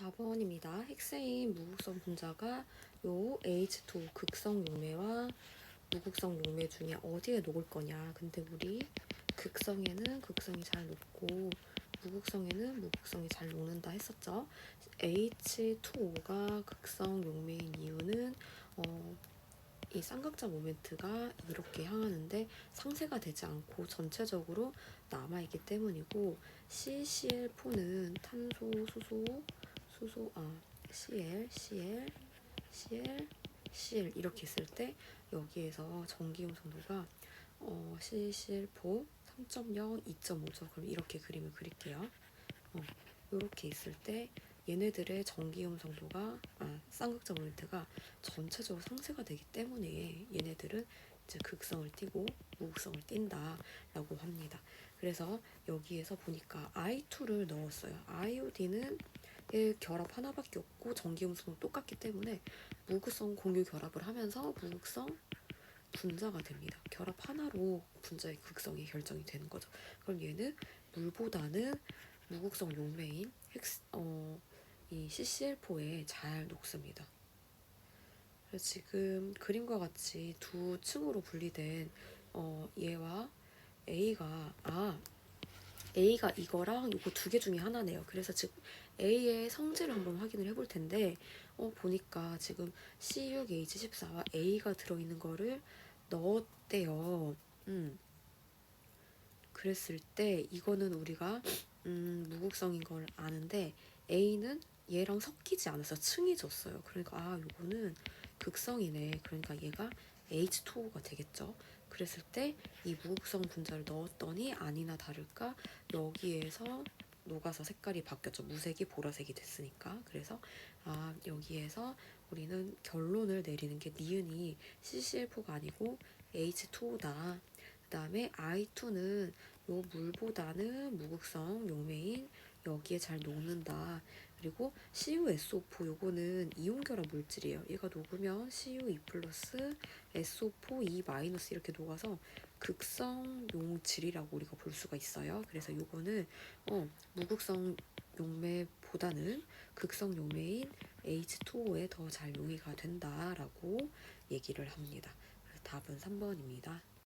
4번입니다. 핵세인 무극성 분자가 요 H2 극성 용매와 무극성 용매 중에 어디에 녹을 거냐. 근데 우리 극성에는 극성이 잘 녹고 무극성에는 무극성이 잘 녹는다 했었죠. H2O가 극성 용매인 이유는 어, 이 쌍극자 모멘트가 이렇게 향하는데 상쇄가 되지 않고 전체적으로 남아있기 때문이고 CCl4는 탄소, 수소, 수소, 아, Cl, Cl, Cl, Cl 이렇게 있을 때 여기에서 전기음 성도가 어, CCl4 3.0, 2.5죠. 그럼 이렇게 그림을 그릴게요. 어, 이렇게 있을 때 얘네들의 전기음 성도가 아, 쌍극자 모멘트가 전체적으로 상쇄가 되기 때문에 얘네들은 이제 극성을 띠고 무극성을 띈다라고 합니다. 그래서 여기에서 보니까 I2를 넣었어요. IOD는 얘 결합 하나밖에 없고 전기 음수는 똑같기 때문에 무극성 공유 결합을 하면서 무극성 분자가 됩니다. 결합 하나로 분자의 극성이 결정이 되는 거죠. 그럼 얘는 물보다는 무극성 용매인 핵, 어, 이 CCl4에 잘 녹습니다. 지금 그림과 같이 두 층으로 분리된 어, 얘와 A가 아 A가 이거랑 이거 두 개 중에 하나네요. 그래서 지금 A의 성질을 한번 확인을 해볼 텐데 어, 보니까 지금 C6H14와 A가 들어있는 거를 넣었대요. 음. 그랬을 때 이거는 우리가 음, 무극성인 걸 아는데 A는 얘랑 섞이지 않아서 층이 졌어요. 그러니까 아 요거는 극성이네. 그러니까 얘가 H2O가 되겠죠. 그랬을 때 이 무극성 분자를 넣었더니 아니나 다를까 여기에서 녹아서 색깔이 바뀌었죠. 무색이 보라색이 됐으니까. 그래서 아 여기에서 우리는 결론을 내리는 게 니은이 CCl4가 아니고 H2O다. 그 다음에 I2는 요 물보다는 무극성 용매인 여기에 잘 녹는다. 그리고 CuSO4 요거는 이온 결합 물질이에요. 얘가 녹으면 Cu2 플러스 SO4 2 마이너스 이렇게 녹아서 극성 용질이라고 우리가 볼 수가 있어요. 그래서 요거는 어, 무극성 용매보다는 극성 용매인 H2O에 더 잘 용이가 된다라고 얘기를 합니다. 답은 3번입니다.